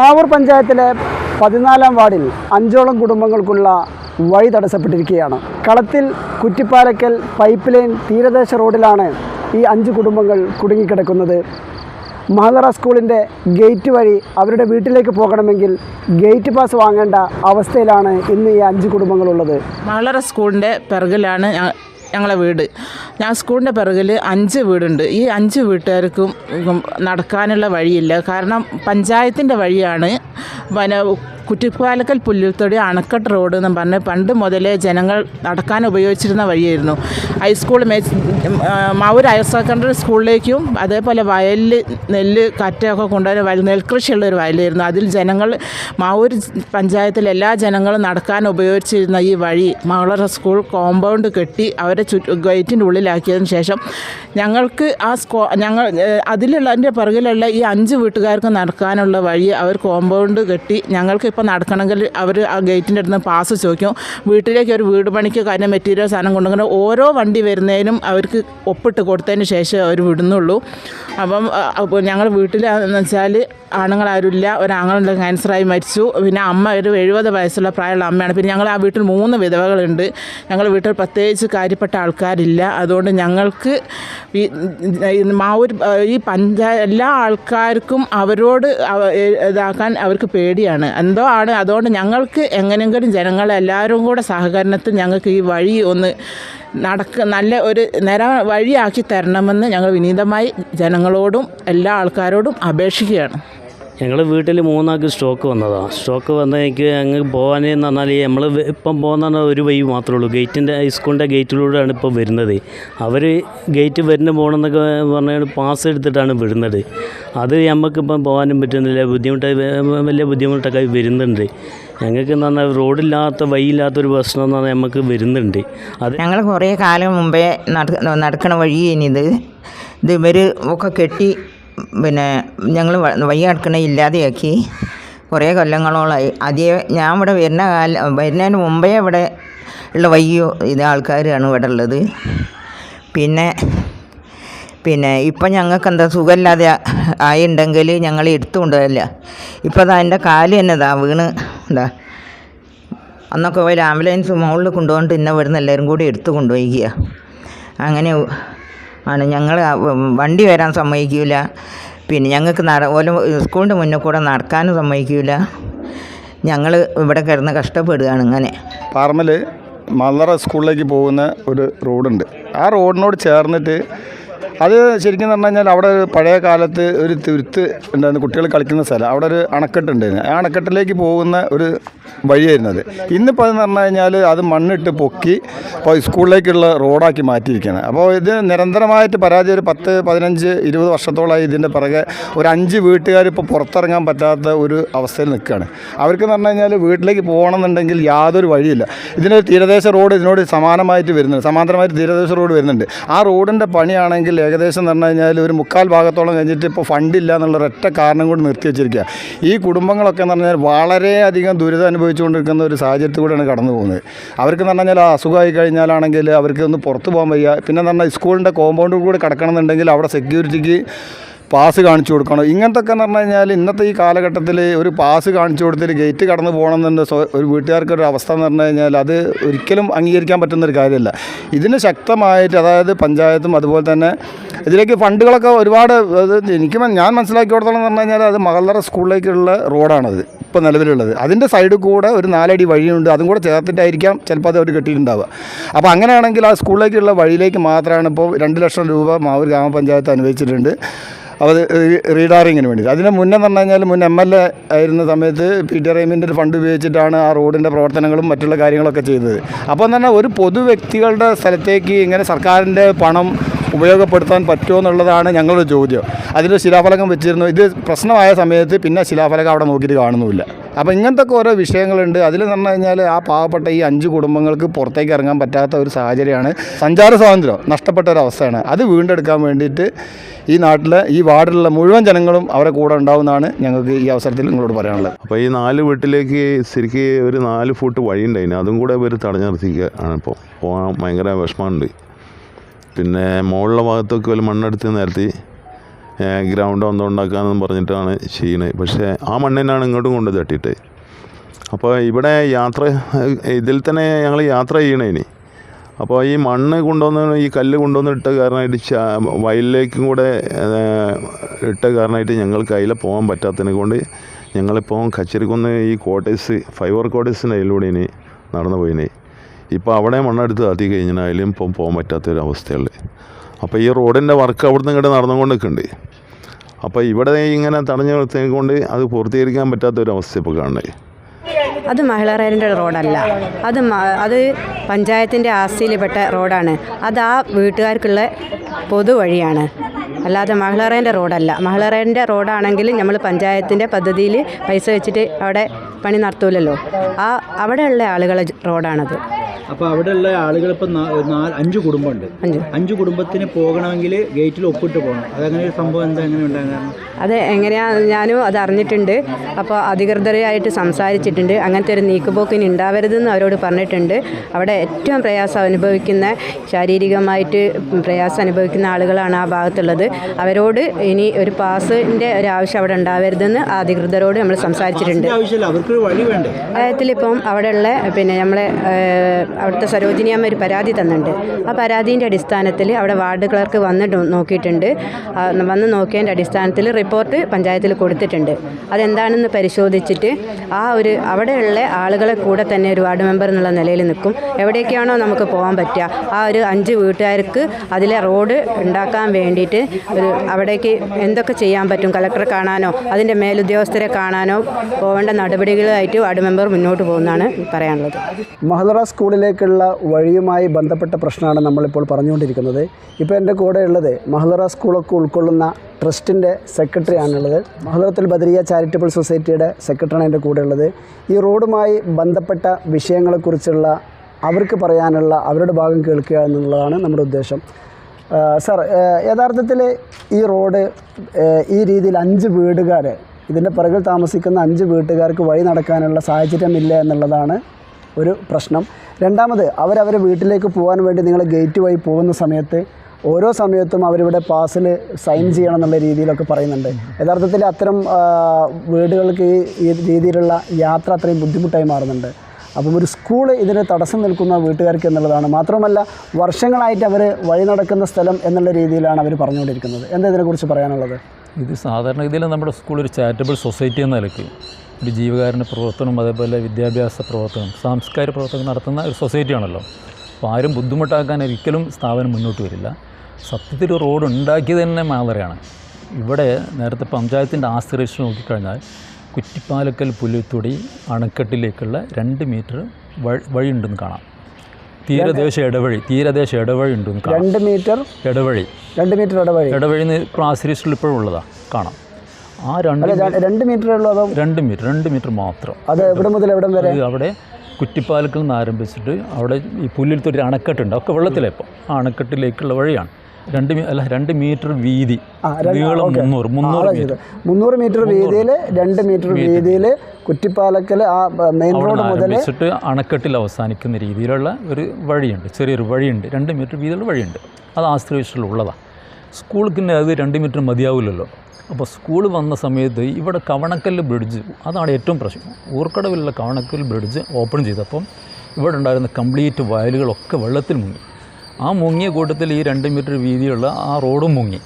മാവൂർ പഞ്ചായത്തിലെ പതിനാലാം വാർഡിൽ അഞ്ചോളം കുടുംബങ്ങൾക്കുള്ള വഴി തടസ്സപ്പെട്ടിരിക്കുകയാണ്. കളത്തിൽ കുറ്റിപ്പാലക്കൽ പൈപ്പ് ലൈൻ തീരദേശ റോഡിലാണ് ഈ അഞ്ച് കുടുംബങ്ങൾ കുടുങ്ങിക്കിടക്കുന്നത്. മഹദറ സ്കൂളിന്റെ ഗേറ്റ് വഴി അവരുടെ വീട്ടിലേക്ക് പോകണമെങ്കിൽ ഗേറ്റ് പാസ് വാങ്ങേണ്ട അവസ്ഥയിലാണ് ഇന്ന് ഈ അഞ്ച് കുടുംബങ്ങളുള്ളത്. മഹളറ സ്കൂളിന്റെ പിറകിലാണ് ഞങ്ങളെ വീട്. ഞാൻ സ്കൂളിന്റെ പിറകിൽ അഞ്ച് വീടുണ്ട്. ഈ അഞ്ച് വീട്ടുകാർക്കും നടക്കാനുള്ള വഴിയില്ല. കാരണം പഞ്ചായത്തിന്റെ വഴിയാണ് പിന്നെ കുറ്റിപ്പാലക്കൽ പുല്ലുത്തൊടി അണക്കെട്ട് റോഡ് എന്ന് പറഞ്ഞ് പണ്ട് മുതലേ ജനങ്ങൾ നടക്കാൻ ഉപയോഗിച്ചിരുന്ന വഴിയായിരുന്നു. High school Mavoor higher secondary സ്കൂളിലേക്കും അതേപോലെ വയലിൽ നെല്ല് കറ്റയൊക്കെ കൊണ്ടുവരുന്ന വയൽ നെൽകൃഷിയുള്ള ഒരു വയലായിരുന്നു. അതിൽ ജനങ്ങൾ മാവൂർ പഞ്ചായത്തിലെ എല്ലാ ജനങ്ങളും നടക്കാൻ ഉപയോഗിച്ചിരുന്ന ഈ വഴി മകളറ സ്കൂൾ കോമ്പൗണ്ട് കെട്ടി അവരെ ചുറ്റു ഗേറ്റിന്റെ ഉള്ളിലാക്കിയതിന് ശേഷം ഞങ്ങൾക്ക് ആ സ്കോ ഞങ്ങൾ അതിലുള്ള അതിന്റെ പിറകിലുള്ള ഈ അഞ്ച് വീട്ടുകാർക്ക് നടക്കാനുള്ള വഴി അവർ കോമ്പൗണ്ട് കെട്ടി ഞങ്ങൾക്ക് ഇപ്പോൾ നടക്കണമെങ്കിൽ അവർ ആ ഗേറ്റിന്റെ അടുത്ത് പാസ് ചോദിക്കും. വീട്ടിലേക്ക് ഒരു വീട് പണിക്ക് കാര്യം മെറ്റീരിയൽ സാധനം കൊണ്ടുവന്ന് ഓരോ വണ്ടി വരുന്നതിനും അവർക്ക് ഒപ്പിട്ട് കൊടുത്തതിന് ശേഷം അവർ വിടുന്നുള്ളൂ. അപ്പം ഞങ്ങൾ വീട്ടിലെന്ന് വെച്ചാൽ ആണുങ്ങളാരുമില്ല ഒരാങ്ങളുണ്ട് ക്യാൻസറായി മരിച്ചു. പിന്നെ അമ്മ ഒരു എഴുപത് വയസ്സുള്ള പ്രായമുള്ള അമ്മയാണ്. പിന്നെ ഞങ്ങൾ ആ വീട്ടിൽ മൂന്ന് വിധവകളുണ്ട്. ഞങ്ങൾ വീട്ടിൽ പ്രത്യേകിച്ച് കാര്യപ്പെട്ട ആൾക്കാരില്ല. അതുകൊണ്ട് ഞങ്ങൾക്ക് ഈ മാവൂർ ഈ പഞ്ചായ എല്ലാ ആൾക്കാർക്കും അവരോട് അവ- ഇതാക്കാൻ അവർക്ക് പേടിയാണ്. എന്തോ ആണ് അതുകൊണ്ട് ഞങ്ങൾക്ക് എങ്ങനെയെങ്കിലും ജനങ്ങളെല്ലാവരും കൂടെ സഹകരണത്തിൽ ഞങ്ങൾക്ക് ഈ വഴി ഒന്ന് നടക്ക നല്ല ഒരു നിര വഴിയാക്കി തരണമെന്ന് ഞങ്ങൾ വിനീതമായി ജനങ്ങളോടും എല്ലാ ആൾക്കാരോടും അപേക്ഷിക്കുകയാണ്. ഞങ്ങൾ വീട്ടിൽ മൂന്നാൾക്ക് സ്റ്റോക്ക് വന്നതാണ് സ്ട്രോക്ക് വന്നേക്ക് അങ്ങ് പോകാനെന്ന് പറഞ്ഞാൽ നമ്മൾ ഇപ്പം പോകുന്ന ഒരു വഴി മാത്രമേ ഉള്ളൂ. ഗേറ്റിന്റെ ഹൈസ്കൂളിന്റെ ഗേറ്റിലൂടെയാണ് ഇപ്പോൾ വരുന്നത്. അവർ ഗേറ്റ് വരുന്ന പോകണമെന്നൊക്കെ പറഞ്ഞാൽ പാസ് എടുത്തിട്ടാണ് വിടുന്നത്. അത് നമുക്കിപ്പം പോകാനും പറ്റുന്നില്ല. ബുദ്ധിമുട്ട് വലിയ ബുദ്ധിമുട്ടൊക്കെ വരുന്നുണ്ട്. ഞങ്ങൾക്ക് എന്ന് പറഞ്ഞാൽ റോഡില്ലാത്ത വഴിയില്ലാത്തൊരു പ്രശ്നം എന്ന് പറഞ്ഞാൽ നമുക്ക് വരുന്നുണ്ട്. അത് ഞങ്ങൾ കുറേ കാലം മുമ്പേ നടക്കണ വഴി ഇനിത് ഇത് ഇവർ ഒക്കെ കെട്ടി പിന്നെ ഞങ്ങൾ വഴി നടക്കണ ഇല്ലാതെയാക്കി കുറേ കൊല്ലങ്ങളോളായി. അതേ ഞാൻ ഇവിടെ വരുന്ന കാലം വരുന്നതിന് മുമ്പേ ഇവിടെ ഉള്ള വയ്യോ ഇത് ആൾക്കാരാണ് ഇവിടെ ഉള്ളത്. പിന്നെ പിന്നെ ഇപ്പം ഞങ്ങൾക്ക് എന്താ സുഖമില്ലാതെ ആയിണ്ടെങ്കിൽ ഞങ്ങൾ എടുത്തു കൊണ്ടുപോകില്ല ഇപ്പം അതാ എന്റെ കാൽ തന്നെ ഇതാ വീണ് എന്താ അന്നൊക്കെ ഒരു ആംബുലൻസ് മുകളിൽ കൊണ്ടുപോയിട്ട് ഇന്ന വരുന്ന എല്ലാവരും കൂടി എടുത്തു കൊണ്ടുപോയിക്കുക. അങ്ങനെ ആണ്. ഞങ്ങൾ വണ്ടി വരാൻ സമ്മതിക്കില്ല പിന്നെ ഞങ്ങൾക്ക് നട ഓല സ്കൂളിന്റെ മുന്നിൽ കൂടെ നടക്കാനും സമ്മതിക്കില്ല ഞങ്ങൾ ഇവിടെ കിടന്ന് കഷ്ടപ്പെടുകയാണ് ഇങ്ങനെ. പാർമൽ മലറ സ്കൂളിലേക്ക് പോകുന്ന ഒരു റോഡുണ്ട്. ആ റോഡിനോട് ചേർന്നിട്ട് അത് ശരിക്കും പറഞ്ഞു കഴിഞ്ഞാൽ അവിടെ പഴയ കാലത്ത് ഒരു തുരുത്ത് ഉണ്ടായിരുന്നു. കുട്ടികൾ കളിക്കുന്ന സ്ഥലം. അവിടെ ഒരു അണക്കെട്ട് ഉണ്ടായിരുന്നു. ആ അണക്കെട്ടിലേക്ക് പോകുന്ന ഒരു വഴിയായിരുന്നു അത്. ഇന്നിപ്പോൾ അതെന്ന് പറഞ്ഞു കഴിഞ്ഞാൽ അത് മണ്ണിട്ട് പൊക്കി ഇപ്പോൾ സ്കൂളിലേക്കുള്ള റോഡാക്കി മാറ്റിയിരിക്കുകയാണ്. അപ്പോൾ ഇത് നിരന്തരമായിട്ട് പരാതി ഒരു പത്ത് പതിനഞ്ച് ഇരുപത് വർഷത്തോളമായി ഇതിന്റെ പിറകെ ഒരു അഞ്ച് വീട്ടുകാർ ഇപ്പോൾ പുറത്തിറങ്ങാൻ പറ്റാത്ത ഒരു അവസ്ഥയിൽ നിൽക്കുകയാണ്. അവർക്ക് എന്ന് പറഞ്ഞു കഴിഞ്ഞാൽ വീട്ടിലേക്ക് പോകണമെന്നുണ്ടെങ്കിൽ യാതൊരു വഴിയില്ല. ഇതിനൊരു തീരദേശ റോഡ് ഇതിനോട് സമാനമായിട്ട് വരുന്നുണ്ട്. സമാന്തരമായിട്ട് തീരദേശ റോഡ് വരുന്നുണ്ട്. ആ റോഡിന്റെ പണിയാണെങ്കിൽ ഏകദേശം എന്ന് പറഞ്ഞു കഴിഞ്ഞാൽ ഒരു മുക്കാൽ ഭാഗത്തോളം കഴിഞ്ഞിട്ട് ഇപ്പോൾ ഫണ്ടില്ല എന്നുള്ള ഒരൊറ്റ കാരണം കൊണ്ട് നിർത്തി വെച്ചിരിക്കുക ഈ കുടുംബങ്ങളൊക്കെ എന്ന് പറഞ്ഞാൽ വളരെയധികം ദുരിതം അനുഭവിച്ചുകൊണ്ടിരിക്കുന്ന ഒരു സാഹചര്യത്തിൽ കൂടെയാണ് കടന്നു പോകുന്നത്. അവർക്ക് എന്ന് പറഞ്ഞാൽ അസുഖമായി കഴിഞ്ഞാലാണെങ്കിൽ അവർക്ക് ഒന്ന് പുറത്ത് പോകാൻ വയ്യ. പിന്നെ എന്ന് പറഞ്ഞാൽ സ്കൂളിന്റെ കോമ്പൗണ്ടിൽ കൂടി കിടക്കണമെന്നുണ്ടെങ്കിൽ അവിടെ സെക്യൂരിറ്റിക്ക് പാസ് കാണിച്ചു കൊടുക്കണം. ഇങ്ങനത്തെ ഒക്കെ എന്ന് പറഞ്ഞു കഴിഞ്ഞാൽ ഇന്നത്തെ ഈ കാലഘട്ടത്തിൽ ഒരു പാസ് കാണിച്ചു കൊടുത്തിട്ട് ഗേറ്റ് കടന്നു പോകണമെന്നുണ്ട് ഒരു വീട്ടുകാർക്ക് ഒരു അവസ്ഥ എന്ന് പറഞ്ഞു കഴിഞ്ഞാൽ അത് ഒരിക്കലും അംഗീകരിക്കാൻ പറ്റുന്ന ഒരു കാര്യമല്ല. ഇതിന് ശക്തമായിട്ട് അതായത് പഞ്ചായത്തും അതുപോലെ തന്നെ ഇതിലേക്ക് ഫണ്ടുകളൊക്കെ ഒരുപാട് എനിക്ക് ഞാൻ മനസ്സിലാക്കി മനസ്സിലാക്കിയോടത്തോളം എന്ന് പറഞ്ഞു കഴിഞ്ഞാൽ അത് മകളറ സ്കൂളിലേക്കുള്ള റോഡാണത് ഇപ്പോൾ നിലവിലുള്ളത്. അതിന്റെ സൈഡിൽ കൂടെ ഒരു നാലടി വഴിയുണ്ട്. അതും കൂടെ ചേർത്തിട്ടായിരിക്കാം ചിലപ്പോൾ അത് അവർ കെട്ടിയിട്ടുണ്ടാവുക. അപ്പോൾ അങ്ങനെയാണെങ്കിൽ ആ സ്കൂളിലേക്കുള്ള വഴിയിലേക്ക് മാത്രമാണ് ഇപ്പോൾ രണ്ട് ലക്ഷം രൂപ മാവൂർ ഗ്രാമപഞ്ചായത്ത് അനുവദിച്ചിട്ടുണ്ട്. അത് റീഡാറിങ്ങിന് വേണ്ടി. അതിന് മുന്നേ എന്ന് പറഞ്ഞു കഴിഞ്ഞാൽ മുൻ എം എൽ എ ആയിരുന്ന സമയത്ത് പി ടി ഒരു ഫണ്ട് ഉപയോഗിച്ചിട്ടാണ് ആ റോഡിന്റെ പ്രവർത്തനങ്ങളും മറ്റുള്ള കാര്യങ്ങളൊക്കെ ചെയ്തത്. അപ്പോൾ തന്നെ ഒരു പൊതു വ്യക്തികളുടെ സ്ഥലത്തേക്ക് ഇങ്ങനെ സർക്കാരിന്റെ പണം ഉപയോഗപ്പെടുത്താൻ പറ്റുമോ എന്നുള്ളതാണ് ഞങ്ങളുടെ ചോദ്യം. അതിൽ ശിലാഫലകം വെച്ചിരുന്നു. ഇത് പ്രശ്നമായ സമയത്ത് പിന്നെ ശിലാഫലകം അവിടെ നോക്കിയിട്ട് കാണുന്നുമില്ല. അപ്പോൾ ഇങ്ങനത്തെ ഓരോ വിഷയങ്ങളുണ്ട്. അതിൽ എന്ന് പറഞ്ഞു കഴിഞ്ഞാൽ ആ പാവപ്പെട്ട ഈ അഞ്ച് കുടുംബങ്ങൾക്ക് പുറത്തേക്ക് ഇറങ്ങാൻ പറ്റാത്ത ഒരു സാഹചര്യമാണ്. സഞ്ചാര സ്വാതന്ത്ര്യം നഷ്ടപ്പെട്ട ഒരു അവസ്ഥയാണ്. അത് വീണ്ടെടുക്കാൻ വേണ്ടിയിട്ട് ഈ നാട്ടിലെ ഈ വാർഡിലുള്ള മുഴുവൻ ജനങ്ങളും അവരെ കൂടെ ഉണ്ടാവുമെന്നാണ് ഞങ്ങൾക്ക് ഈ അവസരത്തിൽ നിങ്ങളോട് പറയാനുള്ളത്. അപ്പോൾ ഈ നാല് വീട്ടിലേക്ക് ശരിക്ക് ഒരു നാല് ഫുട്ട് വഴി ഉണ്ടായിന് അതും കൂടെ ഇവർ തടഞ്ഞു നിർത്തിക്കുക ആണ് ഇപ്പോൾ പോകാൻ ഭയങ്കര വിഷമമുണ്ട്. പിന്നെ മുകളിലെ ഭാഗത്തൊക്കെ വല്ല മണ്ണെടുത്ത് നിരത്തി ഗ്രൗണ്ട് ഒന്നും ഉണ്ടാക്കാമെന്ന് പറഞ്ഞിട്ടാണ് ചെയ്യുന്നത് പക്ഷേ ആ മണ്ണിനാണ് ഇങ്ങോട്ടും കൊണ്ട് തട്ടിയിട്ട്. അപ്പോൾ ഇവിടെ യാത്ര ഇതിൽ തന്നെ ഞങ്ങൾ യാത്ര ചെയ്യണേനി അപ്പോൾ ഈ മണ്ണ് കൊണ്ടുവന്ന് ഈ കല്ല് കൊണ്ടുവന്ന് ഇട്ട കാരണമായിട്ട് വയലിലേക്കും കൂടെ ഇട്ട കാരണമായിട്ട് ഞങ്ങൾക്ക് അതിലെ പോകാൻ പറ്റാത്തതിനെ കൊണ്ട് ഞങ്ങളിപ്പോൾ കച്ചേരിക്കുന്ന് ഈ കോട്ടേഴ്സ് ഫൈബർ കോട്ടേഴ്സിന്റെ അതിലൂടെ ഇനി നടന്നു പോയിനി. ഇപ്പോൾ അവിടെ മണ്ണെടുത്ത് താത്തി കഴിഞ്ഞാൽ അതിലും ഇപ്പം പോകാൻ പറ്റാത്തൊരവസ്ഥയുള്ളത് അപ്പോൾ ഈ റോഡിന്റെ വർക്ക് അവിടുന്ന് ഇങ്ങോട്ട് നടന്നുകൊണ്ട് നിൽക്കുന്നുണ്ട് അപ്പോൾ ഇവിടെ ഇങ്ങനെ തടഞ്ഞു നിർത്തിക്കൊണ്ട് അത് പൂർത്തീകരിക്കാൻ പറ്റാത്തൊരവസ്ഥ ഇപ്പോൾ കാണുന്നത്. അത് മഹിളാറേന്റെ റോഡല്ല. അത് അത് പഞ്ചായത്തിന്റെ ആസ്തിയിൽപ്പെട്ട റോഡാണ്. അത് ആ വീട്ടുകാർക്കുള്ള പൊതുവഴിയാണ് അല്ലാതെ മഹിളറേന്റെ റോഡല്ല. മഹിളറേന്റെ റോഡാണെങ്കിൽ നമ്മൾ പഞ്ചായത്തിന്റെ പദ്ധതിയിൽ പൈസ വെച്ചിട്ട് അവിടെ പണി നടത്തൂലല്ലോ. ആ അവിടെയുള്ള ആളുകളെ റോഡാണത്. അപ്പോൾ അവിടെയുള്ള ആളുകൾ ഇപ്പം അഞ്ച് കുടുംബമുണ്ട്. അഞ്ച്. കുടുംബത്തിന് പോകണമെങ്കിൽ ഗേറ്റിൽ ഒപ്പിട്ട് പോകണം. അതങ്ങനെ ഒരു സംഭവം എന്താ എങ്ങനെ ഉണ്ടാകാൻ അത് എങ്ങനെയാണ് ഞാനും അത് അറിഞ്ഞിട്ടുണ്ട്. അപ്പോൾ അധികൃതരായിട്ട് സംസാരിച്ചിട്ടുണ്ട്. അങ്ങനത്തെ ഒരു നീക്കുപോക്കിന് ഉണ്ടാവരുതെന്ന് അവരോട് പറഞ്ഞിട്ടുണ്ട്. അവിടെ ഏറ്റവും പ്രയാസം അനുഭവിക്കുന്ന ശാരീരികമായിട്ട് പ്രയാസം അനുഭവിക്കുന്ന ആളുകളാണ് ആ ഭാഗത്തുള്ളത്. അവരോട് ഇനി ഒരു പാസിന്റെ ഒരു ആവശ്യം അവിടെ ഉണ്ടാവരുതെന്ന് അധികൃതരോട് നമ്മൾ സംസാരിച്ചിട്ടുണ്ട്. പഞ്ചായത്തിലിപ്പം അവിടെയുള്ള പിന്നെ നമ്മളെ ഏഹ്, സരോജിനി അമ്മ ഒരു പരാതി തന്നിട്ടുണ്ട്. ആ പരാതിന്റെ അടിസ്ഥാനത്തിൽ അവിടെ വാർഡ് ക്ലർക്ക് വന്നിട്ട് നോക്കിയിട്ടുണ്ട്. വന്ന് നോക്കിയതിന്റെ അടിസ്ഥാനത്തിൽ റിപ്പോർട്ട് പഞ്ചായത്തിൽ കൊടുത്തിട്ടുണ്ട്. അതെന്താണെന്ന് പരിശോധിച്ചിട്ട് ആ ഒരു അവിടെയുള്ള ആളുകളെ കൂടെ തന്നെ ഒരു വാർഡ് മെമ്പർ എന്നുള്ള നിലയിൽ നിൽക്കും. എവിടേക്കാണോ നമുക്ക് പോകാൻ പറ്റുക. ആ ഒരു അഞ്ച് വീട്ടുകാർക്ക് അതിലെ റോഡ് ഉണ്ടാക്കാൻ വേണ്ടിയിട്ട് ഒരു അവിടേക്ക് എന്തൊക്കെ ചെയ്യാൻ പറ്റും? കളക്ടറെ കാണാനോ അതിന്റെ മേലുദ്യോഗസ്ഥരെ കാണാനോ പോകേണ്ട നടപടികളുമായിട്ട് വാർഡ് മെമ്പർ മുന്നോട്ട് പോകുന്നതാണ് പറയാനുള്ളത്. മഹദറ സ്കൂളിലേക്കുള്ള വഴിയുമായി ബന്ധപ്പെട്ട പ്രശ്നമാണ് നമ്മളിപ്പോൾ പറഞ്ഞുകൊണ്ടിരിക്കുന്നത്. ഇപ്പോൾ എന്റെ കൂടെ ഉള്ളത് മഹദറ സ്കൂളൊക്കെ ഉൾക്കൊള്ളുന്ന ട്രസ്റ്റിന്റെ സെക്രട്ടറിയാണുള്ളത്. മഹദറത്തുൽ ബദരിയ ചാരിറ്റബിൾ സൊസൈറ്റിയുടെ സെക്രട്ടറിയാണ് എന്റെ കൂടെ ഉള്ളത് ഈ റോഡുമായി ബന്ധപ്പെട്ട വിഷയങ്ങളെക്കുറിച്ചുള്ള അവർക്ക് പറയാനുള്ള അവരുടെ ഭാഗം കേൾക്കുക എന്നുള്ളതാണ് നമ്മുടെ ഉദ്ദേശം. സാർ യഥാർത്ഥത്തിൽ ഈ റോഡ് ഈ രീതിയിൽ അഞ്ച് വീടുകാർ ഇതിന്റെ പിറകിൽ താമസിക്കുന്ന അഞ്ച് വീട്ടുകാർക്ക് വഴി നടക്കാനുള്ള സാഹചര്യമില്ല എന്നുള്ളതാണ് ഒരു പ്രശ്നം. രണ്ടാമത് അവരവരെ വീട്ടിലേക്ക് പോകാൻ വേണ്ടി നിങ്ങൾ ഗേറ്റ് വഴി പോകുന്ന സമയത്ത് ഓരോ സമയത്തും അവരിവിടെ പാസിൽ സൈൻ ചെയ്യണം എന്നുള്ള രീതിയിലൊക്കെ പറയുന്നുണ്ട്. യഥാർത്ഥത്തിൽ അത്തരം വീടുകൾക്ക് ഈ രീതിയിലുള്ള യാത്ര അത്രയും ബുദ്ധിമുട്ടായി മാറുന്നുണ്ട്. അപ്പം ഒരു സ്കൂൾ ഇതിന് തടസ്സം നിൽക്കുന്ന വീട്ടുകാർക്ക് എന്നുള്ളതാണ്. മാത്രമല്ല വർഷങ്ങളായിട്ട് അവർ വഴി നടക്കുന്ന സ്ഥലം എന്നുള്ള രീതിയിലാണ് അവർ പറഞ്ഞുകൊണ്ടിരിക്കുന്നത്. എന്താ ഇതിനെക്കുറിച്ച് പറയാനുള്ളത്? ഇത് സാധാരണ ഇതിൽ നമ്മുടെ സ്കൂൾ ഒരു ചാരിറ്റബിൾ സൊസൈറ്റി എന്ന നിലയ്ക്ക് ഒരു ജീവകാരുണ്യ പ്രവർത്തനം അതേപോലെ വിദ്യാഭ്യാസ പ്രവർത്തനം സാംസ്കാരിക പ്രവർത്തനം നടത്തുന്ന ഒരു സൊസൈറ്റിയാണല്ലോ അപ്പോൾ ആരും ബുദ്ധിമുട്ടാക്കാൻ ഒരിക്കലും സ്ഥാപനം മുന്നോട്ട് വരില്ല. സത്യത്തിൽ റോഡ് ഉണ്ടാക്കിയത് തന്നെ മാതറയാണ് ഇവിടെ നേരത്തെ പഞ്ചായത്തിന്റെ ആശ്രയിച്ച് നോക്കിക്കഴിഞ്ഞാൽ കുറ്റിപ്പാലക്കൽ പുലിത്തൊടി അണക്കെട്ടിലേക്കുള്ള രണ്ട് മീറ്റർ വഴി വഴിയുണ്ടെന്ന് കാണാം. തീരദേശ ഇടവഴി തീരദേശ ഇടവഴി ഉണ്ടെന്ന് കാണാം. രണ്ട് മീറ്റർ? ഇടവഴി. രണ്ട് മീറ്റർ ഇടവഴി. ഇടവഴി ഇപ്പോൾ ആശ്രയിച്ചിട്ടുള്ള ഇപ്പോഴുള്ളതാണ് കാണാം. ആ രണ്ട് രണ്ട് മീറ്ററേ ഉള്ളൂ അതോ രണ്ട് മീറ്റർ രണ്ട് മീറ്റർ മാത്രം. അത് എവിടെ മുതൽ എവിടെ വരെ? അവിടെ കുറ്റിപ്പാലക്കിൽ നിന്ന് ആരംഭിച്ചിട്ട് അവിടെ ഈ പുല്ലിൽ തൊരു അണക്കെട്ടുണ്ട്. ഒക്കെ വെള്ളത്തിലെ ഇപ്പോൾ ആ അണക്കെട്ടിലേക്കുള്ള വഴിയാണ്. രണ്ട് അല്ല രണ്ട് മീറ്റർ വീതി. നീളം മുന്നൂറ് മുന്നൂറ് മീറ്റർ. മുന്നൂറ് മീറ്റർ വീതിയിൽ രണ്ട് മീറ്റർ വീതിയിൽ കുറ്റിപ്പാലക്കൽ ആ മെയിൻ റോഡ് മുതൽ അണക്കെട്ടിൽ അവസാനിക്കുന്ന രീതിയിലുള്ള ഒരു വഴിയുണ്ട്. ചെറിയൊരു വഴിയുണ്ട്. രണ്ട് മീറ്റർ വീതിയുള്ള വഴിയുണ്ട്. അത് ആശ്രയിച്ചിട്ടുള്ള ഉള്ളതാണ് സ്കൂളിന് അത് രണ്ട് മീറ്റർ മതിയാവില്ലല്ലോ. അപ്പോൾ സ്കൂൾ വന്ന സമയത്ത് ഇവിടെ കവണക്കല്ല് ബ്രിഡ്ജ് അതാണ് ഏറ്റവും പ്രശ്നം. ഊർക്കടവിലുള്ള കവണക്കൽ ബ്രിഡ്ജ് ഓപ്പൺ ചെയ്തപ്പം ഇവിടെ ഉണ്ടായിരുന്ന കംപ്ലീറ്റ് വയലുകളൊക്കെ വെള്ളത്തിൽ മുങ്ങി. ആ മുങ്ങിയ കൂട്ടത്തിൽ ഈ രണ്ട് മീറ്റർ വീതിയുള്ള ആ റോഡും മുങ്ങി.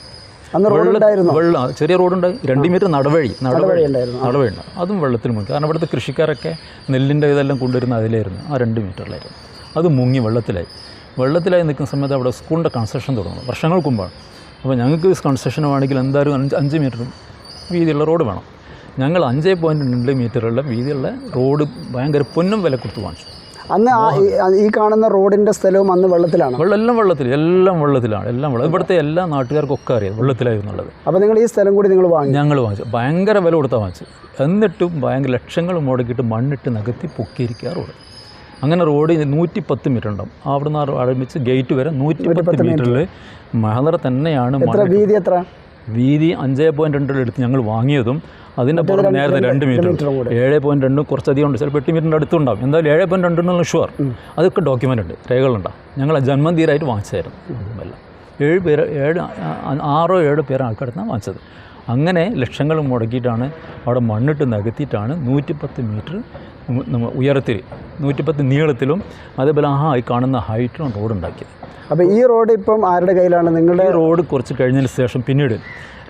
വെള്ള- ചെറിയ റോഡുണ്ടായി രണ്ട് മീറ്റർ നടവഴി നടവഴി നടവഴി. ഉണ്ട് അതും വെള്ളത്തിൽ മുങ്ങി. കാരണം ഇവിടുത്തെ കൃഷിക്കാരൊക്കെ നെല്ലിന്റെ ഇതെല്ലാം കൊണ്ടുവരുന്ന അതിലായിരുന്നു ആ രണ്ട് മീറ്ററിലായിരുന്നു. അത് മുങ്ങി വെള്ളത്തിലായി. വെള്ളത്തിലായി നിൽക്കുന്ന സമയത്ത് അവിടെ സ്കൂളിന്റെ കൺസ്ട്രക്ഷൻ തുടങ്ങുന്നു. വർഷങ്ങൾക്ക് മുമ്പാണ്. അപ്പോൾ ഞങ്ങൾക്ക് കൺസ്ട്രക്ഷൻ വേണമെങ്കിൽ എന്തായാലും അഞ്ച് അഞ്ച് മീറ്റർ വീതിയുള്ള റോഡ് വേണം. ഞങ്ങൾ അഞ്ച് പോയിന്റ് രണ്ട് മീറ്ററുള്ള വീതിയുള്ള റോഡ് ഭയങ്കര പൊന്നും വില കൊടുത്ത് വാങ്ങിച്ചു. അന്ന് ഈ- കാണുന്ന റോഡിന്റെ സ്ഥലവും അന്ന് വെള്ളത്തിലാണ്. വെള്ളം എല്ലാം വെള്ളത്തിൽ എല്ലാം വെള്ളത്തിലാണ് എല്ലാം വെള്ളം ഇവിടുത്തെ എല്ലാ നാട്ടുകാർക്കൊക്കെ അറിയാം വെള്ളത്തിലായിരുന്നുള്ളത് അപ്പോൾ നിങ്ങൾ ഈ സ്ഥലം കൂടി നിങ്ങൾ വാങ്ങി. ഞങ്ങൾ വാങ്ങിച്ചു. ഭയങ്കര വില കൊടുത്താൽ വാങ്ങിച്ചു എന്നിട്ടും ഭയങ്കര ലക്ഷങ്ങൾ മുടക്കിയിട്ട് മണ്ണിട്ട് നികത്തി പൊക്കിയിരിക്കാറുണ്ട് അങ്ങനെ റോഡ് നൂറ്റി പത്ത് മീറ്റർ ഉണ്ടാവും. അവിടെ നിന്ന് ആരംഭിച്ച് ഗേറ്റ് വരെ നൂറ്റി പത്ത് മീറ്ററിൽ മഹദർ തന്നെയാണ് വീതി എത്ര? വീതി അഞ്ച് പോയിന്റ് രണ്ടിൽ എടുത്ത് ഞങ്ങൾ വാങ്ങിയതും അതിന്റെ പുറത്ത് നേരത്തെ രണ്ട് മീറ്റർ. ഏഴ് പോയിന്റ് രണ്ടും കുറച്ചധികം ഉണ്ട്. ചിലപ്പോൾ എട്ട് മീറ്ററിന്റെ അടുത്തുണ്ടാവും എന്തായാലും ഏഴ് പോയിന്റ് രണ്ടെന്നുള്ള ഷുവർ അതൊക്കെ ഡോക്യുമെന്റ് ഉണ്ട്. രേഖകളുണ്ടാവും ഞങ്ങൾ ജന്മം തീരായിട്ട് വാങ്ങിച്ചായിരുന്നു എല്ലാം ഏഴ് പേര് ഏഴ് ആറോ ഏഴോ പേരാണ് ആൾക്കാർ വാങ്ങിച്ചത്. അങ്ങനെ ലക്ഷങ്ങൾ മുടക്കിയിട്ടാണ് അവിടെ മണ്ണിട്ട് നികത്തിയിട്ടാണ് നൂറ്റിപ്പത്ത് മീറ്റർ നമ്മൾ ഉയരത്തിൽ നൂറ്റിപ്പത്ത് നീളത്തിലും അതേപോലെ ആ ഈ കാണുന്ന ഹൈറ്റിലും റോഡ് ഉണ്ടാക്കിയത് അപ്പോൾ ഈ റോഡ് ഇപ്പം ആരുടെ കയ്യിലാണ്? നിങ്ങളുടെ റോഡ് കുറച്ച് കഴിഞ്ഞതിന് ശേഷം പിന്നീട്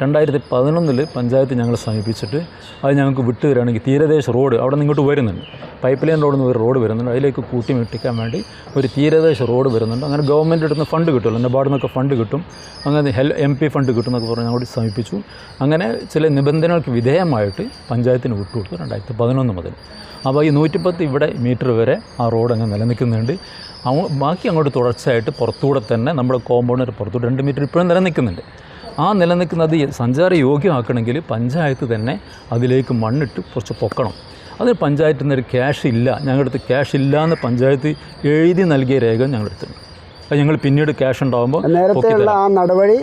രണ്ടായിരത്തി പതിനൊന്നിൽ പഞ്ചായത്ത് ഞങ്ങളെ സമീപിച്ചിട്ട് അത് ഞങ്ങൾക്ക് വിട്ടു തരികയാണെങ്കിൽ തീരദേശ റോഡ് അവിടെ നിന്ന് ഇങ്ങോട്ട് വരുന്നുണ്ട്. പൈപ്പ് ലൈൻ റോഡിൽ നിന്ന് ഒരു റോഡ് വരുന്നുണ്ട്. അതിലേക്ക് കൂട്ടി മെട്ടിക്കാൻ വേണ്ടി ഒരു തീരദേശ റോഡ് വരുന്നുണ്ട്. അങ്ങനെ ഗവൺമെന്റ് അടുത്ത് ഫണ്ട് കിട്ടുമല്ലോ. എന്റെ ഭാഗത്തു നിന്നൊക്കെ ഫണ്ട് കിട്ടും. അങ്ങനെ ഹെൽ എം പി ഫണ്ട് കിട്ടും എന്നൊക്കെ പറഞ്ഞ് ഞങ്ങളോട് സമീപിച്ചു. അങ്ങനെ ചില നിബന്ധനകൾക്ക് വിധേയമായിട്ട് പഞ്ചായത്തിന് വിട്ടുകൊടുത്തു രണ്ടായിരത്തി പതിനൊന്ന് മുതൽ. അപ്പോൾ ഈ നൂറ്റിപ്പത്ത് ഇവിടെ മീറ്റർ വരെ ആ റോഡ് അങ്ങ് നിലനിൽക്കുന്നുണ്ട്. ബാക്കി അങ്ങോട്ട് തുടർച്ചയായിട്ട് പുറത്തൂടെ തന്നെ നമ്മുടെ കോമ്പൗണ്ടിന് പുറത്തൂടെ രണ്ട് മീറ്റർ ഇപ്പോഴും നിലനിൽക്കുന്നുണ്ട്. ആ നിലനിൽക്കുന്ന നദി സഞ്ചാര യോഗ്യമാക്കണമെങ്കിൽ പഞ്ചായത്ത് തന്നെ അതിലേക്ക് മണ്ണിട്ട് കുറച്ച് പൊക്കണം. അതിന് പഞ്ചായത്തിൽ നിന്നൊരു ക്യാഷ് ഇല്ല. ഞങ്ങളുടെ അടുത്ത് ക്യാഷ് ഇല്ല എന്ന് പഞ്ചായത്ത് എഴുതി നൽകിയ രേഖ ഞങ്ങളുടെ അടുത്തുണ്ട്. അത് ഞങ്ങൾ പിന്നീട് ക്യാഷ് ഉണ്ടാകുമ്പോൾ നടപടി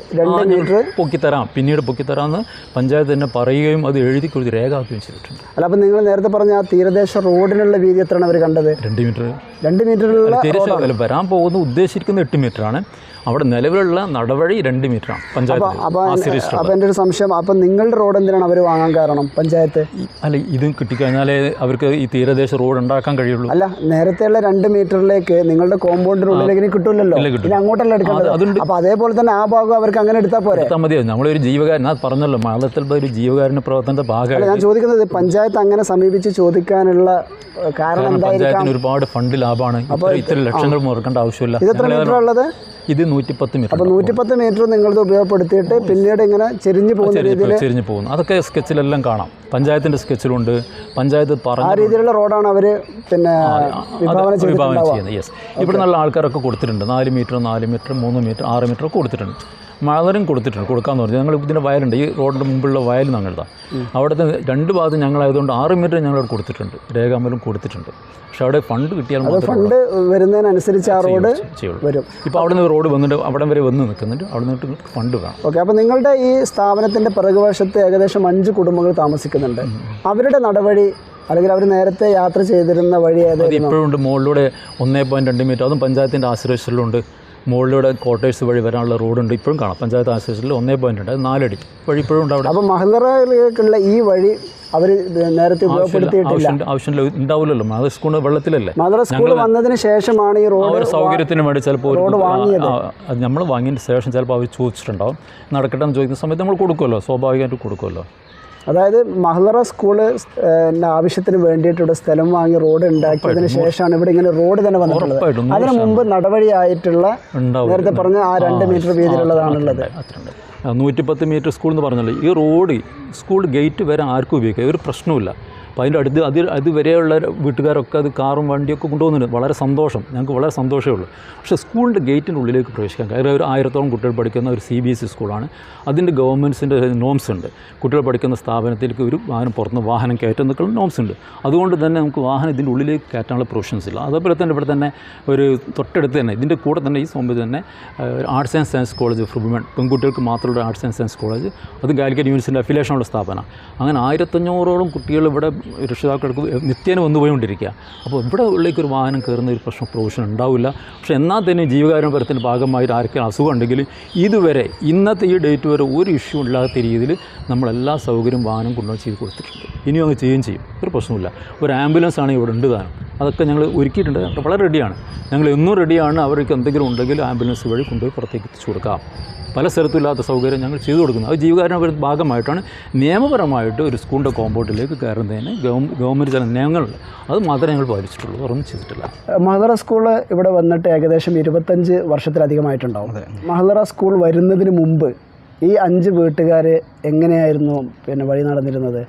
മീറ്റർ പൊക്കിത്തരാം പിന്നീട് പൊക്കിത്തരാമെന്ന് പഞ്ചായത്ത് തന്നെ പറയുകയും അത് എഴുതി കൊടുത്ത് രേഖാക്കുകയും ചെയ്തിട്ടുണ്ട്. അല്ല അപ്പം നിങ്ങൾ നേരത്തെ പറഞ്ഞ ആ തീരദേശ റോഡിനുള്ള വീതി എത്രയാണ് അവർ കണ്ടത്? രണ്ട് മീറ്റർ. രണ്ട് മീറ്ററിലുള്ള തിരിച്ച് വരാൻ പോകുന്ന ഉദ്ദേശിക്കുന്ന എട്ട് മീറ്ററാണ്. അവിടെ നിലവിലുള്ള നടവഴി രണ്ട് മീറ്ററാണ് പഞ്ചായത്ത് അപ്പോൾ എന്റെ ഒരു സംശയം അപ്പം നിങ്ങളുടെ റോഡ് എന്തിനാണ് അവർ വാങ്ങാൻ കാരണം പഞ്ചായത്ത്? അല്ല ഇത് കിട്ടിക്കഴിഞ്ഞാലേ അവർക്ക് ഈ തീരദേശ റോഡ് ഉണ്ടാക്കാൻ കഴിയുള്ളൂ. അല്ല നേരത്തെ ഉള്ള രണ്ട് മീറ്ററിലേക്ക് നിങ്ങളുടെ കോമ്പൗണ്ടിനുള്ളിലേക്ക് കിട്ടില്ലല്ലോ ഇനി അങ്ങോട്ടല്ല എടുക്കേണ്ടത്. അത് അപ്പോൾ അതേപോലെ തന്നെ ആ ഭാഗം അവർക്ക് അങ്ങനെ എടുത്താൽ പോരെ? മതിയോ? നമ്മളൊരു ജീവകാരൻ അത് പറഞ്ഞല്ലോ മാളത്തിൽ ഒരു ജീവകാരുണ്യ പ്രവർത്തനത്തിന്റെ ഭാഗമാണ് ഞാൻ ചോദിക്കുന്നത് പഞ്ചായത്ത് അങ്ങനെ സമീപിച്ച് ചോദിക്കാനുള്ള കാരണം പഞ്ചായത്തിന് ഒരുപാട് ഫണ്ട് ലാഭമാണ്. ഇത്ര ഇത്ര ലക്ഷങ്ങൾ മുറുക്കേണ്ട ആവശ്യമില്ല. ഇത് നൂറ്റിപ്പത്ത് മീറ്റർ അപ്പോൾ നൂറ്റിപ്പത്ത് മീറ്റർ നിങ്ങളത് ഉപയോഗപ്പെടുത്തിയിട്ട് പിന്നീട് ഇങ്ങനെ ചെരിഞ്ഞു പോകുന്ന രീതിയിൽ ചെരിഞ്ഞ് പോകുന്നു. അതൊക്കെ സ്കെച്ചിലെല്ലാം കാണാം. പഞ്ചായത്തിന്റെ സ്കെച്ചിലുണ്ട്. പഞ്ചായത്ത് ആ പറഞ്ഞ രീതിയിലുള്ള റോഡാണ് അവർ പിന്നെ വിഭാവന ചെയ്യുന്നത്. യെസ് ഇവിടെ നല്ല ആൾക്കാരൊക്കെ കൊടുത്തിട്ടുണ്ട്. നാല് മീറ്റർ നാല് മീറ്റർ മൂന്ന് മീറ്റർ ആറ് മീറ്റർ കൊടുത്തിട്ടുണ്ട്. മഴവരും കൊടുത്തിട്ടുണ്ട് കൊടുക്കാമെന്ന് പറഞ്ഞു. ഞങ്ങൾ ഇതിന്റെ വയലുണ്ട്. ഈ റോഡിന്റെ മുമ്പുള്ള വയൽ ഞങ്ങളുടെ അവിടുത്തെ രണ്ട് ഭാഗത്ത് ഞങ്ങളായതുകൊണ്ട് ആറ് മീറ്റർ ഞങ്ങൾ കൊടുത്തിട്ടുണ്ട്. രേഖാമലും കൊടുത്തിട്ടുണ്ട്. പക്ഷേ അവിടെ ഫണ്ട് കിട്ടിയാൽ ഫണ്ട് വരുന്നതിനനുസരിച്ച് ആ റോഡ് വരും. ഇപ്പോൾ അവിടെ നിന്ന് റോഡ് വന്നിട്ട് അവിടെ വരെ വന്ന് നിൽക്കുന്നുണ്ട്. അവിടെ നിന്നിട്ട് ഫണ്ട് വേണം. ഓക്കെ അപ്പോൾ നിങ്ങളുടെ ഈ സ്ഥാപനത്തിന്റെ പിറകുവശത്ത് ഏകദേശം അഞ്ച് കുടുംബങ്ങൾ താമസിക്കുന്നുണ്ട്. അവരുടെ നടപടി അല്ലെങ്കിൽ അവർ നേരത്തെ യാത്ര ചെയ്തിരുന്ന വഴി ഏതായിരുന്നു? ഇപ്പോഴും ഉണ്ട്. മുകളിലൂടെ ഒന്നേ പോയിന്റ് രണ്ട് മീറ്റർ. അതും പഞ്ചായത്തിന്റെ ആശ്രയത്തിലുണ്ട് മുകളിലൂടെ ക്വാർട്ടേഴ്സ് വഴി വരാനുള്ള റോഡുണ്ട് ഇപ്പോഴും കാണാം. പഞ്ചായത്ത് ആശ്രയത്തിൽ ഒന്നേ പോയിന്റ് ഉണ്ട്. അത് നാലടി. വഴി ഇപ്പോഴും ഉണ്ട് അവിടെ. അപ്പോൾ മഹലറയിലേക്കുള്ള ഈ വഴി അവർ നേരത്തെ ഉപയോഗപ്പെടുത്തിയിട്ടില്ല. ആവശ്യം ആവശ്യമില്ല. ഉണ്ടാവില്ലല്ലോ. മദർ സ്കൂൾ വെള്ളത്തിലല്ലേ? മദർ സ്കൂൾ വന്നതിന് ശേഷമാണ് ഈ റോഡ് ഒരു സൗകര്യത്തിന് വേണ്ടി ചിലപ്പോൾ റോഡ് വാങ്ങിയത്. നമ്മൾ വാങ്ങിയതിന് ശേഷം ചിലപ്പോൾ അവർ ചോദിച്ചിട്ടുണ്ടാവും. നടക്കട്ടെ എന്ന് ചോദിക്കുന്ന സമയത്ത് നമ്മൾ കൊടുക്കുമല്ലോ. സ്വാഭാവികമായിട്ട് കൊടുക്കുമല്ലോ. അതായത് മഹ്ലറ സ്കൂൾ ആവശ്യത്തിന് വേണ്ടിയിട്ടുള്ള സ്ഥലം വാങ്ങി റോഡ് ഉണ്ടാക്കിയതിന് ശേഷമാണ് ഇവിടെ ഇങ്ങനെ റോഡ് തന്നെ വന്നിട്ടുള്ളത്. അതിനു മുമ്പ് നടപടിയായിട്ടുള്ള നേരത്തെ പറഞ്ഞ ആ രണ്ട് മീറ്റർ വീതിയിലുള്ളതാണുള്ളത്. നൂറ്റിപ്പത്ത് മീറ്റർ സ്കൂൾ എന്ന് പറഞ്ഞല്ലോ ഈ റോഡ് സ്കൂൾ ഗേറ്റ് വരെ ആർക്കും ഉപയോഗിക്കാം. ഒരു പ്രശ്നവുമില്ല. അപ്പോൾ അതിന്റെ അടുത്ത് അത് അതുവരെയുള്ള വീട്ടുകാരൊക്കെ അത് കാറും വണ്ടിയൊക്കെ കൊണ്ടുപോകുന്നുണ്ട്. വളരെ സന്തോഷം. ഞങ്ങൾക്ക് വളരെ സന്തോഷമേ ഉള്ളൂ. പക്ഷേ സ്കൂളിന്റെ ഗേറ്റിന്റെ ഉള്ളിലേക്ക് പ്രവേശിക്കാൻ കാര്യം ഒരു ആയിരത്തോളം കുട്ടികൾ പഠിക്കുന്ന ഒരു സി ബി എസ് ഇ സ്കൂളാണ്. അതിന്റെ ഗവൺമെന്റ്സിന്റെ നോംസ് ഉണ്ട്. കുട്ടികൾ പഠിക്കുന്ന സ്ഥാപനത്തിലേക്ക് ഒരു വാഹനം പുറത്തുനിന്ന് വാഹനം കയറ്റാൻ നിൽക്കുന്ന നോംസ് ഉണ്ട്. അതുകൊണ്ട് തന്നെ നമുക്ക് വാഹനം ഇതിന്റെ ഉള്ളിലേക്ക് കയറ്റാനുള്ള പ്രൊവിഷൻസ് ഇല്ല. അതേപോലെ തന്നെ ഇവിടെ തന്നെ ഒരു തൊട്ടടുത്ത് തന്നെ ഇതിന്റെ കൂടെ തന്നെ ഈ സമയത്ത് തന്നെ arts and science college of woman പെൺകുട്ടികൾക്ക് മാത്രമുള്ള ആർട്സ് ആൻഡ് സയൻസ് കോളേജ്. അത് കാലിക്കറ്റ് യൂണിവേഴ്സിറ്റിന്റെ അഫിലേഷനുള്ള സ്ഥാപനമാണ്. അങ്ങനെ ആയിരത്തഞ്ഞൂറോളം കുട്ടികൾ ഇവിടെ രക്ഷിതാക്കൾക്ക് നിത്യേന വന്നു പോയിക്കൊണ്ടിരിക്കുക. അപ്പോൾ ഇവിടെ ഉള്ളിലേക്ക് ഒരു വാഹനം കയറുന്ന ഒരു പ്രശ്നം പ്രൊവിഷൻ ഉണ്ടാവില്ല. പക്ഷേ എന്നാൽ തന്നെ ജീവകാരുണ്യപരത്തിന്റെ ഭാഗമായിട്ട് ആർക്കും അസുഖം ഉണ്ടെങ്കിൽ ഇതുവരെ ഇന്നത്തെ ഈ ഡേറ്റ് വരെ ഒരു ഇഷ്യൂ ഇല്ലാത്ത രീതിയിൽ നമ്മളെല്ലാ സൗകര്യം വാഹനം കൊണ്ടുവന്ന് ചെയ്ത് കൊടുത്തിട്ടുണ്ട്. ഇനിയും അങ്ങ് ചെയ്യുകയും ചെയ്യും. ഒരു പ്രശ്നമില്ല ഒരു ആംബുലൻസ് ആണ് ഇവിടെ ഉണ്ട് താനും. അതൊക്കെ ഞങ്ങൾ ഒരുക്കിയിട്ടുണ്ട്. വളരെ റെഡിയാണ് ഞങ്ങൾ എന്നും റെഡിയാണ് അവർക്ക് എന്തെങ്കിലും ഉണ്ടെങ്കിൽ ആംബുലൻസ് വഴി കൊണ്ടുപോയി പുറത്തേക്ക് എത്തിച്ചു കൊടുക്കാം. പല സ്ഥലത്തും ഇല്ലാത്ത സൗകര്യം ഞങ്ങൾ ചെയ്തു കൊടുക്കുന്നത് അത് ജീവകാരുണ്യ ഭാഗമായിട്ടാണ് നിയമപരമായിട്ട് ഒരു സ്കൂളിന്റെ കോമ്പൗണ്ടിലേക്ക് കയറുന്നതിന് ഗവൺമെന്റ് ചില നിയമങ്ങളുണ്ട്. അത് മാത്രമേ ഞങ്ങൾ പാലിച്ചിട്ടുള്ളൂ. ഒന്നും ചെയ്തിട്ടില്ല. മഹദറ സ്കൂൾ ഇവിടെ വന്നിട്ട് ഏകദേശം ഇരുപത്തഞ്ച് വർഷത്തിലധികമായിട്ടുണ്ടാവും. മഹദറ സ്കൂൾ വരുന്നതിന് മുമ്പ് ഈ അഞ്ച് വീട്ടുകാർ എങ്ങനെയായിരുന്നു പിന്നെ വഴി നടന്നിരുന്നത്?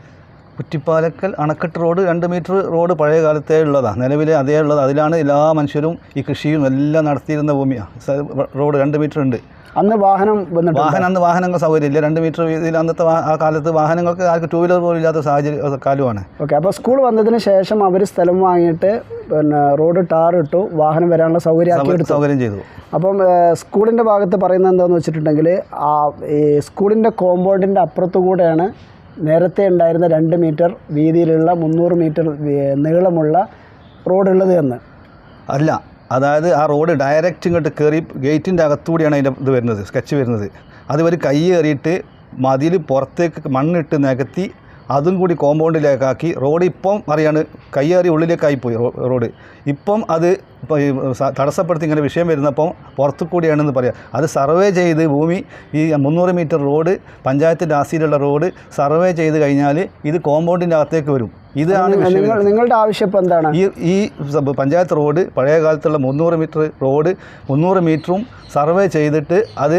കുറ്റിപ്പാലക്കൽ അണക്കെട്ട് റോഡ് രണ്ട് മീറ്റർ റോഡ് പഴയ കാലത്തേ ഉള്ളതാണ് നിലവിലെ അതേ ഉള്ളത്. അതിലാണ് എല്ലാ മനുഷ്യരും ഈ കൃഷിയും എല്ലാം നടത്തിയിരുന്ന ഭൂമിയാണ് റോഡ് രണ്ട് മീറ്റർ ഉണ്ട്. അന്ന് വാഹനം വന്നിട്ട് വാഹനം അന്ന് വാഹനങ്ങൾ സൗകര്യമില്ല. രണ്ട് മീറ്റർ വീതിയിൽ അന്നത്തെ ആ കാലത്ത് വാഹനങ്ങൾക്ക് ആർക്ക് ടൂ വീലർ പോലും ഇല്ലാത്ത സാഹചര്യം കാലമാണ്. ഓക്കെ അപ്പോൾ സ്കൂൾ വന്നതിന് ശേഷം അവർ സ്ഥലം വാങ്ങിയിട്ട് പിന്നെ റോഡ് ടാർ ഇട്ടു വാഹനം വരാനുള്ള സൗകര്യം സൗകര്യം ചെയ്തു. അപ്പം സ്കൂളിന്റെ ഭാഗത്ത് പറയുന്നത് എന്താണെന്ന് വെച്ചിട്ടുണ്ടെങ്കിൽ ആ ഈ സ്കൂളിന്റെ കോമ്പൗണ്ടിന്റെ അപ്പുറത്തു കൂടെയാണ് നേരത്തെ ഉണ്ടായിരുന്ന രണ്ട് മീറ്റർ വീതിയിലുള്ള മുന്നൂറ് മീറ്റർ നീളമുള്ള റോഡുള്ളത് എന്ന്. അല്ല അതായത് ആ റോഡ് ഡയറക്റ്റ് ഇങ്ങോട്ട് കയറി ഗേറ്റിന്റെ അകത്തുകൂടിയാണ് അതിന്റെ ഇത് വരുന്നത് സ്കെച്ച് വരുന്നത്. അത് ഒരു കൈ കയറിയിട്ട് മതിൽ പുറത്തേക്ക് മണ്ണിട്ട് നികത്തി അതും കൂടി കോമ്പൗണ്ടിലേക്കാക്കി റോഡ് ഇപ്പം അറിയാണ് കയ്യേറി ഉള്ളിലേക്കായി പോയി റോഡ്. ഇപ്പം അത് തടസ്സപ്പെടുത്തി ഇങ്ങനെ വിഷയം വരുന്നപ്പം പുറത്തു കൂടിയാണെന്ന് പറയാം. അത് സർവേ ചെയ്ത് ഭൂമി ഈ മുന്നൂറ് മീറ്റർ റോഡ് പഞ്ചായത്തിന്റെ ആസിയിലുള്ള റോഡ് സർവേ ചെയ്ത് കഴിഞ്ഞാൽ ഇത് കോമ്പൗണ്ടിന്റെ അകത്തേക്ക് വരും. ഇതാണ് നിങ്ങളുടെ ആവശ്യം എന്താണ്? ഈ ഈ പഞ്ചായത്ത് റോഡ് പഴയ കാലത്തുള്ള മുന്നൂറ് മീറ്റർ റോഡ് മുന്നൂറ് മീറ്ററും സർവേ ചെയ്തിട്ട് അത്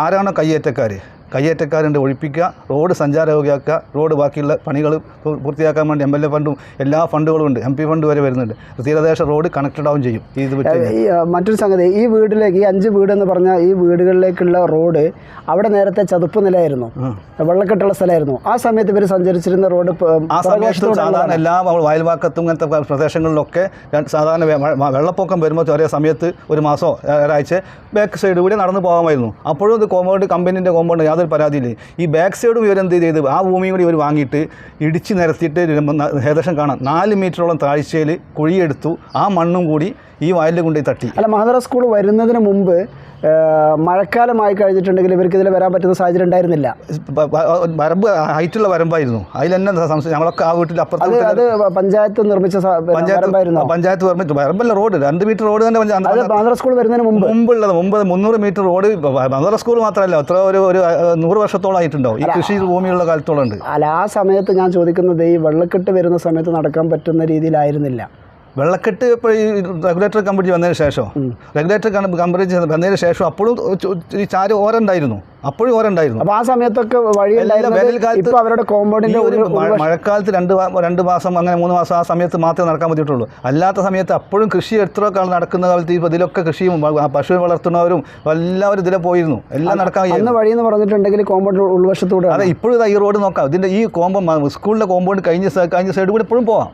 ആരാണോ കയ്യേറ്റക്കാർ കയ്യേറ്റക്കാരുണ്ട് ഒഴിപ്പിക്കുക റോഡ് സഞ്ചാരയോഗ്യമാക്കുക റോഡ് ബാക്കിയുള്ള പണികൾ പൂർത്തിയാക്കാൻ വേണ്ടി എം എൽ എ ഫണ്ടും എല്ലാ ഫണ്ടുകളും ഉണ്ട്. എം പി ഫണ്ട് വരെ വരുന്നുണ്ട്. തീരദേശ റോഡ് കണക്റ്റഡ് ആവും ചെയ്യും. ഇത് മറ്റൊരു സംഗതി ഈ വീട്ടിലേക്ക് ഈ അഞ്ച് വീട് എന്ന് പറഞ്ഞാൽ ഈ വീടുകളിലേക്കുള്ള റോഡ് അവിടെ നേരത്തെ ചതുപ്പ് നിലയായിരുന്നു. വെള്ളക്കെട്ടുള്ള സ്ഥലമായിരുന്നു. ആ സമയത്ത് ഇവർ സഞ്ചരിച്ചിരുന്ന റോഡ് ആ സമയത്ത് സാധാരണ. എല്ലാ വയൽവാക്കത്തും ഇങ്ങനത്തെ പ്ര- പ്രദേശങ്ങളിലൊക്കെ സാധാരണ വെള്ളപ്പൊക്കം വരുമ്പോൾ ചെറിയ സമയത്ത് ഒരു മാസമോ ഒരാഴ്ച ബാക്ക് സൈഡ് കൂടി നടന്നു പോകാമായിരുന്നു. അപ്പോഴും ഇത് കോമ്പൗണ്ട് കമ്പനീന്റെ കോമ്പൗണ്ട് യാതൊരു പരാതിയില്ല? ഈ ബാക്ക് സൈഡും ഇവരെന്ത് ചെയ്ത്? ആ ഭൂമിയും കൂടി ഇവർ വാങ്ങിയിട്ട് ഇടിച്ച് നിരത്തിയിട്ട് ഏകദേശം കാണാം. നാല് മീറ്ററോളം താഴ്ചയിൽ കുഴിയെടുത്തു. ആ മണ്ണും കൂടി ഈ വയലിൽ കൊണ്ടുപോയി തട്ടി. അല്ല മഹദറ സ്കൂൾ വരുന്നതിന് മുമ്പ് മഴക്കാലമായി കഴിഞ്ഞിട്ടുണ്ടെങ്കിൽ ഇവർക്ക് ഇതിൽ വരാൻ പറ്റുന്ന സാഹചര്യം ഉണ്ടായിരുന്നില്ല. വരമ്പ് ഹൈറ്റുള്ള വരമ്പായിരുന്നു. അതിൽ തന്നെ സംശയം ഞങ്ങളൊക്കെ ആ വീട്ടിൽ അപ്പുറത്ത് അത് പഞ്ചായത്ത് നിർമ്മിച്ച? പഞ്ചായത്ത് പഞ്ചായത്ത് വരമ്പ് വരമ്പല്ല റോഡ് രണ്ട് മീറ്റർ റോഡ് തന്നെ മഹദറ സ്കൂൾ വരുന്നതിന് മുമ്പ്. മുമ്പുള്ളത് മുമ്പ് മുന്നൂറ് മീറ്റർ റോഡ് മദർ സ്കൂൾ മാത്രമല്ല അത്ര ഒരു ഒരു നൂറ് വർഷത്തോളം ആയിട്ടുണ്ടാവും ഈ കൃഷി ഭൂമിയുള്ള കാലത്തോളം ഉണ്ട്. അല്ല ആ സമയത്ത് ഞാൻ ചോദിക്കുന്നത് ഈ വെള്ളക്കെട്ട് വരുന്ന സമയത്ത് നടക്കാൻ പറ്റുന്ന രീതിയിലായിരുന്നില്ല. വെള്ളക്കെട്ട് ഇപ്പോൾ ഈ റെഗുലേറ്റർ കമ്പനി വന്നതിന് ശേഷം റെഗുലേറ്റർ കമ്പനി വന്നതിന് ശേഷം അപ്പോഴും ഈ ചാര് ഓരണ്ടായിരുന്നു. അപ്പോഴും ഓരണ്ടായിരുന്നു. അപ്പോൾ ആ സമയത്തൊക്കെ വഴി വേനൽക്കാലത്ത് അവരുടെ കോമ്പൗണ്ടിന്റെ ഒരു മഴക്കാലത്ത് രണ്ട് രണ്ട് മാസം അങ്ങനെ മൂന്ന് മാസം ആ സമയത്ത് മാത്രമേ നടക്കാൻ പറ്റിയിട്ടുള്ളൂ. അല്ലാത്ത സമയത്ത് അപ്പോഴും കൃഷി എത്ര കാലം നടക്കുന്ന കാലത്ത് ഇപ്പോൾ ഇതിലൊക്കെ കൃഷിയും പശു വളർത്തുന്നവരും എല്ലാവരും ഇതിലെ പോയിരുന്നു. എല്ലാം നടക്കാൻ എന്ന. വഴി എന്ന് പറഞ്ഞിട്ടുണ്ടെങ്കിൽ കോമ്പൗണ്ട് ഉൾവശത്തൂടെ അതെ ഇപ്പോഴും ഈ റോഡ് നോക്കാം. ഇതിന്റെ ഈ കോമ്പൗണ്ട് സ്കൂളിലെ കോമ്പൗണ്ട് കഴിഞ്ഞ കഴിഞ്ഞ സൈഡ് കൂടെ ഇപ്പോഴും പോവാം.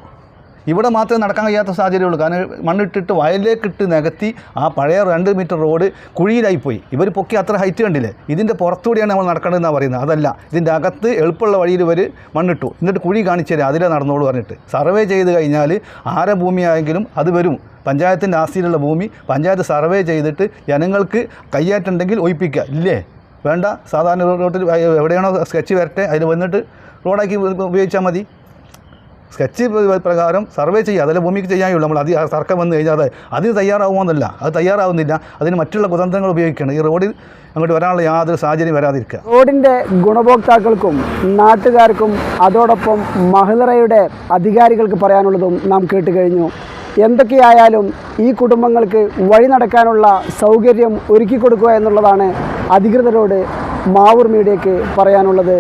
ഇവിടെ മാത്രമേ നടക്കാൻ കഴിയാത്ത സാഹചര്യമുള്ളൂ കാരണം മണ്ണിട്ടിട്ട് വയലിലേക്കിട്ട് നികത്തി ആ പഴയ രണ്ട് മീറ്റർ റോഡ് കുഴിയിലായിപ്പോയി. ഇവർ പൊക്കി അത്ര ഹൈറ്റ് കണ്ടില്ലേ? ഇതിന്റെ പുറത്തുകൂടിയാണ് നമ്മൾ നടക്കേണ്ടതെന്നാണ് പറയുന്നത്. അതല്ല ഇതിന്റെ അകത്ത് എളുപ്പമുള്ള വഴിയിൽ ഇവർ മണ്ണിട്ടു. എന്നിട്ട് കുഴി കാണിച്ചു തരാം. അതിലേ നടന്നോളൂ പറഞ്ഞിട്ട്. സർവേ ചെയ്ത് കഴിഞ്ഞാൽ ആരെ ഭൂമിയായെങ്കിലും അത് വരും. പഞ്ചായത്തിന്റെ ആസ്തിയിലുള്ള ഭൂമി പഞ്ചായത്ത് സർവേ ചെയ്തിട്ട് ജനങ്ങൾക്ക് കയ്യേറ്റുണ്ടെങ്കിൽ ഒഴിപ്പിക്കുക. ഇല്ലേ? വേണ്ട. സാധാരണ റോട്ടിൽ എവിടെയാണോ സ്കെച്ച് വരട്ടെ. അതിൽ വന്നിട്ട് റോഡാക്കി ഉപയോഗിച്ചാൽ മതി. സ്കെച്ച് പ്രകാരം സർവേ ചെയ്യുക അതല്ല ഭൂമിക്ക് ചെയ്യാനുള്ളൂ നമ്മൾ അത് സർക്കാർ വന്നു കഴിഞ്ഞാൽ അത് അതിന് തയ്യാറാവുമെന്നല്ല. അത് തയ്യാറാവുന്നില്ല. അതിന് മറ്റുള്ള കുതന്ത്രങ്ങൾ ഉപയോഗിക്കണം ഈ റോഡിൽ അങ്ങോട്ട് വരാനുള്ള യാതൊരു സാഹചര്യം വരാതിരിക്കുക. റോഡിന്റെ ഗുണഭോക്താക്കൾക്കും നാട്ടുകാർക്കും അതോടൊപ്പം മഹിളറയുടെ അധികാരികൾക്ക് പറയാനുള്ളതും നാം കേട്ട് കഴിഞ്ഞു. എന്തൊക്കെയായാലും ഈ കുടുംബങ്ങൾക്ക് വഴി നടക്കാനുള്ള സൗകര്യം ഒരുക്കി കൊടുക്കുക എന്നുള്ളതാണ് അധികൃതരോട് മാവൂർ മീഡിയയ്ക്ക് പറയാനുള്ളത്.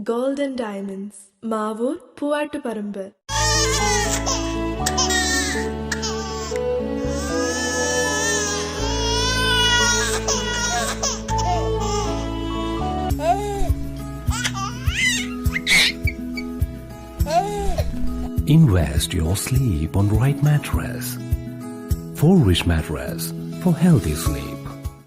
Khadodi gold and diamonds Mavoor Poovattuparamba Invest your sleep on right mattress. For rich mattress for healthy sleep.